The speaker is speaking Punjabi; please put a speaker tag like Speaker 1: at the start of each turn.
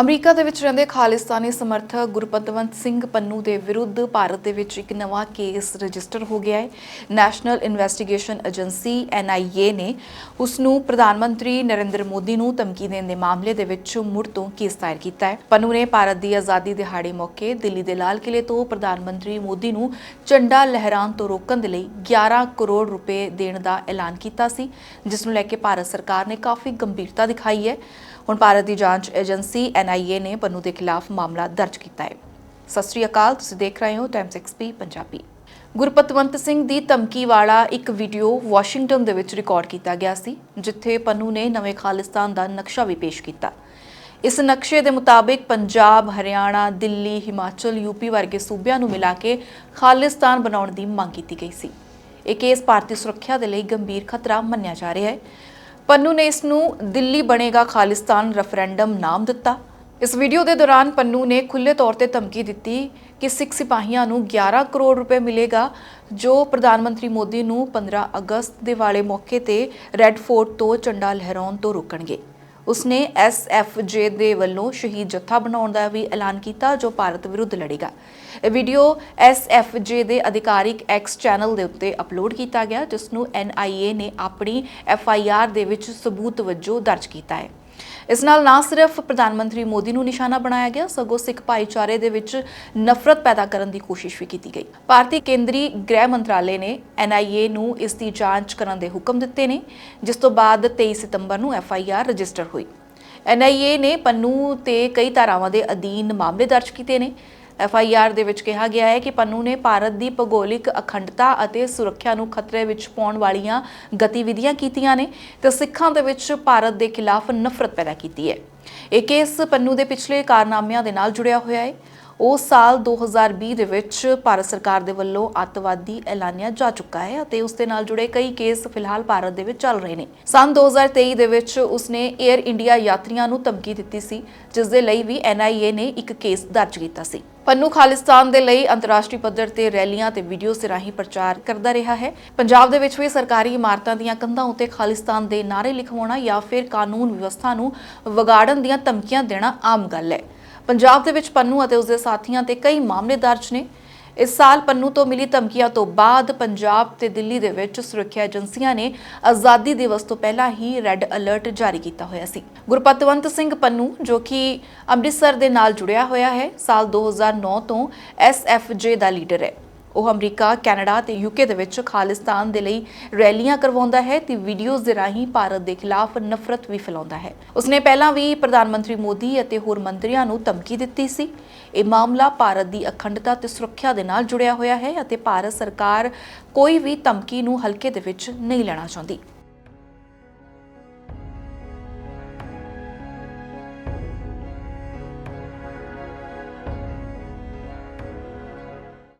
Speaker 1: ਅਮਰੀਕਾ ਦੇ ਵਿੱਚ ਰਹਿੰਦੇ ਖਾਲਿਸਤਾਨੀ ਸਮਰਥਕ ਗੁਰਪਤਵੰਤ ਸਿੰਘ ਪੰਨੂ ਦੇ ਵਿਰੁੱਧ ਭਾਰਤ ਦੇ ਵਿੱਚ ਇੱਕ ਨਵਾਂ ਕੇਸ ਰਜਿਸਟਰ ਹੋ ਗਿਆ ਹੈ। ਨੈਸ਼ਨਲ ਇਨਵੈਸਟੀਗੇਸ਼ਨ ਏਜੰਸੀ NIA ਨੇ ਉਸ ਨੂੰ ਪ੍ਰਧਾਨ ਮੰਤਰੀ ਨਰਿੰਦਰ ਮੋਦੀ ਨੂੰ ਧਮਕੀ ਦੇਣ ਦੇ ਮਾਮਲੇ ਦੇ ਵਿੱਚ ਮੁੜ ਤੋਂ ਕੇਸ ਦਾਇਰ ਕੀਤਾ ਹੈ। ਪੰਨੂ ਨੇ ਭਾਰਤ ਦੀ ਆਜ਼ਾਦੀ ਦਿਹਾੜੇ ਮੌਕੇ ਦਿੱਲੀ ਦੇ ਲਾਲ ਕਿਲੇ ਤੋਂ ਪ੍ਰਧਾਨ ਮੰਤਰੀ ਮੋਦੀ ਨੂੰ ਝੰਡਾ ਲਹਿਰਾਉਣ ਤੋਂ ਰੋਕਣ ਦੇ ਲਈ 11 ਕਰੋੜ ਰੁਪਏ ਦੇਣ ਦਾ ਐਲਾਨ ਕੀਤਾ ਸੀ, ਜਿਸ ਨੂੰ ਲੈ ਕੇ ਭਾਰਤ ਸਰਕਾਰ ਨੇ ਕਾਫੀ ਗੰਭੀਰਤਾ ਦਿਖਾਈ ਹੈ। ਹੁਣ ਭਾਰਤ ਦੀ ਜਾਂਚ ਏਜੰਸੀ NIA ਨੇ ਪੰਨੂ ਦੇ ਖਿਲਾਫ ਮਾਮਲਾ ਦਰਜ ਕੀਤਾ ਹੈ। ਸਤਿ ਸ੍ਰੀ ਅਕਾਲ, ਤੁਸੀਂ ਦੇਖ ਰਹੇ ਹੋ ਟਾਈਮਸ ਐਕਸਪੀ ਪੰਜਾਬੀ। ਗੁਰਪਤਵੰਤ ਸਿੰਘ ਦੀ ਧਮਕੀ ਵਾਲਾ ਇੱਕ ਵੀਡੀਓ ਵਾਸ਼ਿੰਗਟਨ ਦੇ ਵਿੱਚ ਰਿਕਾਰਡ ਕੀਤਾ ਗਿਆ ਸੀ, ਜਿੱਥੇ ਪੰਨੂ ਨੇ ਨਵੇਂ ਖਾਲਿਸਤਾਨ ਦਾ ਨਕਸ਼ਾ ਵੀ ਪੇਸ਼ ਕੀਤਾ। ਇਸ ਨਕਸ਼ੇ ਦੇ ਮੁਤਾਬਿਕ ਪੰਜਾਬ, ਹਰਿਆਣਾ, ਦਿੱਲੀ, ਹਿਮਾਚਲ ਯੂਪੀ ਵਰਗੇ ਸੂਬਿਆਂ ਨੂੰ ਮਿਲਾ ਕੇ ਖਾਲਿਸਤਾਨ ਬਣਾਉਣ ਦੀ ਮੰਗ ਕੀਤੀ ਗਈ ਸੀ। ਇਹ ਕੇਸ ਭਾਰਤੀ ਸੁਰੱਖਿਆ ਦੇ ਲਈ ਗੰਭੀਰ ਖਤਰਾ ਮੰਨਿਆ ਜਾ ਰਿਹਾ ਹੈ। ਪੰਨੂ ਨੇ ਇਸ ਨੂੰ ਦਿੱਲੀ ਬਣੇਗਾ ਖਾਲਿਸਤਾਨ ਰੈਫਰੈਂਡਮ ਨਾਮ ਦਿੱਤਾ। ਇਸ ਵੀਡੀਓ ਦੇ ਦੌਰਾਨ ਪੰਨੂ ਨੇ ਖੁੱਲ੍ਹੇ ਤੌਰ ਤੇ ਧਮਕੀ ਦਿੱਤੀ ਕਿ ਸਿੱਖ ਸਿਪਾਹੀਆਂ ਨੂੰ 11 ਕਰੋੜ ਰੁਪਏ ਮਿਲੇਗਾ, ਜੋ ਪ੍ਰਧਾਨ ਮੰਤਰੀ ਮੋਦੀ ਨੂੰ 15 ਅਗਸਤ ਦੇ ਵਾਲੇ ਮੌਕੇ ਤੇ ਰੈੱਡ ਫੋਰਟ ਤੋਂ ਝੰਡਾ ਲਹਿਰਾਉਣ ਤੋਂ ਰੋਕਣਗੇ। ਉਸਨੇ ਐਸਐਫਜੇ ਦੇ ਵੱਲੋਂ ਸ਼ਹੀਦ ਜੱਥਾ ਬਣਾਉਣ ਦਾ ਵੀ ਐਲਾਨ ਕੀਤਾ, ਜੋ ਭਾਰਤ ਵਿਰੁੱਧ ਲੜੇਗਾ। ਇਹ ਵੀਡੀਓ ਐਸਐਫਜੇ ਦੇ ਅਧਿਕਾਰਿਕ ਐਕਸ ਚੈਨਲ ਦੇ ਉੱਤੇ ਅਪਲੋਡ ਕੀਤਾ ਗਿਆ, ਜਿਸ ਨੂੰ ਐਨਆਈਏ ਨੇ ਆਪਣੀ ਐਫਆਈਆਰ ਦੇ ਵਿੱਚ ਸਬੂਤ ਵਜੋਂ ਦਰਜ ਕੀਤਾ ਹੈ। ਇਸ ਨਾਲ ਨਾ ਸਿਰਫ ਪ੍ਰਧਾਨ ਮੰਤਰੀ ਮੋਦੀ ਨੂੰ ਨਿਸ਼ਾਨਾ ਬਣਾਇਆ ਗਿਆ, ਸਗੋਂ ਸਿੱਖ ਭਾਈਚਾਰੇ ਦੇ ਵਿੱਚ ਨਫ਼ਰਤ ਪੈਦਾ ਕਰਨ ਦੀ ਕੋਸ਼ਿਸ਼ ਵੀ ਕੀਤੀ ਗਈ। ਭਾਰਤੀ ਕੇਂਦਰੀ ਗ੍ਰਹਿ ਮੰਤਰਾਲੇ ਨੇ ਐਨਆਈਏ ਨੂੰ ਇਸ ਦੀ ਜਾਂਚ ਕਰਨ ਦੇ ਹੁਕਮ ਦਿੱਤੇ ਨੇ, ਜਿਸ ਤੋਂ ਬਾਅਦ 23 ਸਤੰਬਰ ਨੂੰ ਐਫਆਈਆਰ ਰਜਿਸਟਰ ਹੋਈ। ਐਨਆਈਏ ਨੇ ਪੰਨੂ ਤੇ ਕਈ ਧਾਰਾਵਾਂ ਦੇ ਅਧੀਨ ਮਾਮਲੇ ਦਰਜ ਕੀਤੇ ਨੇ। ਐੱਫ ਆਈ ਆਰ ਦੇ ਵਿੱਚ ਕਿਹਾ ਗਿਆ ਹੈ ਕਿ ਪੰਨੂ ਨੇ ਭਾਰਤ ਦੀ ਭੂਗੋਲਿਕ ਅਖੰਡਤਾ ਅਤੇ ਸੁਰੱਖਿਆ ਨੂੰ ਖਤਰੇ ਵਿੱਚ ਪਾਉਣ ਵਾਲੀਆਂ ਗਤੀਵਿਧੀਆਂ ਕੀਤੀਆਂ ਨੇ ਤੇ ਸਿੱਖਾਂ ਦੇ ਵਿੱਚ ਭਾਰਤ ਦੇ ਖਿਲਾਫ ਨਫ਼ਰਤ ਪੈਦਾ ਕੀਤੀ ਹੈ। ਇਹ ਕੇਸ ਪੰਨੂ ਦੇ ਪਿਛਲੇ ਕਾਰਨਾਮਿਆਂ ਦੇ ਨਾਲ ਜੁੜਿਆ ਹੋਇਆ ਹੈ। ਉਹ ਸਾਲ 2020 ਦੇ ਵਿੱਚ ਭਾਰਤ ਸਰਕਾਰ ਦੇ ਵੱਲੋਂ ਅੱਤਵਾਦੀ ਐਲਾਨਿਆ ਜਾ ਚੁੱਕਾ ਹੈ ਅਤੇ ਉਸ ਦੇ ਨਾਲ ਜੁੜੇ ਕਈ ਕੇਸ ਫਿਲਹਾਲ ਭਾਰਤ ਦੇ ਵਿੱਚ ਚੱਲ ਰਹੇ ਨੇ। ਸਨ 2023 ਦੇ ਵਿੱਚ ਉਸਨੇ 에ਅਰ ਇੰਡੀਆ ਯਾਤਰੀਆਂ ਨੂੰ ਧਮਕੀ ਦਿੱਤੀ ਸੀ, ਜਿਸ ਦੇ ਲਈ ਵੀ ਐਨਆਈਏ ਨੇ ਇੱਕ ਕੇਸ ਦਰਜ ਕੀਤਾ ਸੀ। ਪੰਨੂ ਖਾਲਿਸਤਾਨ ਦੇ ਲਈ ਅੰਤਰਰਾਸ਼ਟਰੀ ਪੱਧਰ ਤੇ ਰੈਲੀਆਂ ਤੇ ਵੀਡੀਓ ਦੇ ਰਾਹੀਂ ਪ੍ਰਚਾਰ ਕਰਦਾ ਰਿਹਾ ਹੈ। ਪੰਜਾਬ ਦੇ ਵਿੱਚ ਵੀ ਸਰਕਾਰੀ ਇਮਾਰਤਾਂ ਦੀਆਂ ਕੰਧਾਂ ਉੱਤੇ ਖਾਲਿਸਤਾਨ ਦੇ ਨਾਅਰੇ ਲਿਖਵਾਉਣਾ ਜਾਂ ਫਿਰ ਕਾਨੂੰਨ ਵਿਵਸਥਾ ਨੂੰ ਵਿਗਾੜਨ ਦੀਆਂ ਧਮਕੀਆਂ ਦੇਣਾ ਆਮ ਗੱਲ ਹੈ। ਪੰਜਾਬ ਦੇ ਵਿੱਚ ਪੰਨੂ ਅਤੇ ਉਸਦੇ ਸਾਥੀਆਂ ਤੇ ਕਈ ਮਾਮਲੇ ਦਰਜ ਨੇ। ਇਸ ਸਾਲ ਪੰਨੂ ਤੋਂ ਮਿਲੀ ਧਮਕੀਆਂ ਤੋਂ ਬਾਅਦ ਪੰਜਾਬ ਤੇ ਦਿੱਲੀ ਦੇ ਵਿੱਚ ਸੁਰੱਖਿਆ ਏਜੰਸੀਆਂ ਨੇ ਆਜ਼ਾਦੀ ਦਿਵਸ ਤੋਂ ਪਹਿਲਾਂ ਹੀ ਰੈੱਡ ਅਲਰਟ ਜਾਰੀ ਕੀਤਾ ਹੋਇਆ ਸੀ। ਗੁਰਪਤਵੰਤ ਸਿੰਘ ਪੰਨੂ, ਜੋ ਕਿ ਅੰਮ੍ਰਿਤਸਰ ਦੇ ਨਾਲ ਜੁੜਿਆ ਹੋਇਆ ਹੈ, ਸਾਲ 2009 ਤੋਂ ਐਸਐਫਜੇ ਦਾ ਲੀਡਰ ਹੈ। ਉਹ ਅਮਰੀਕਾ, ਕੈਨੇਡਾ ਤੇ ਯੂਕੇ ਦੇ ਵਿੱਚ ਖਾਲਿਸਤਾਨ ਦੇ ਲਈ ਰੈਲੀਆਂ ਕਰਵਾਉਂਦਾ ਹੈ ਤੇ ਵੀਡੀਓਜ਼ ਦੇ ਰਾਹੀਂ ਭਾਰਤ ਦੇ ਖਿਲਾਫ ਨਫ਼ਰਤ ਵੀ ਫੈਲਾਉਂਦਾ ਹੈ। ਉਸਨੇ ਪਹਿਲਾਂ ਵੀ ਪ੍ਰਧਾਨ ਮੰਤਰੀ ਮੋਦੀ ਅਤੇ ਹੋਰ ਮੰਤਰੀਆਂ ਨੂੰ ਧਮਕੀ ਦਿੱਤੀ ਸੀ। ਇਹ ਮਾਮਲਾ ਭਾਰਤ ਦੀ ਅਖੰਡਤਾ ਤੇ ਸੁਰੱਖਿਆ ਦੇ ਨਾਲ ਜੁੜਿਆ ਹੋਇਆ ਹੈ ਅਤੇ ਭਾਰਤ ਸਰਕਾਰ ਕੋਈ ਵੀ ਧਮਕੀ ਨੂੰ ਹਲਕੇ ਦੇ ਵਿੱਚ ਨਹੀਂ ਲੈਣਾ ਚਾਹੁੰਦੀ।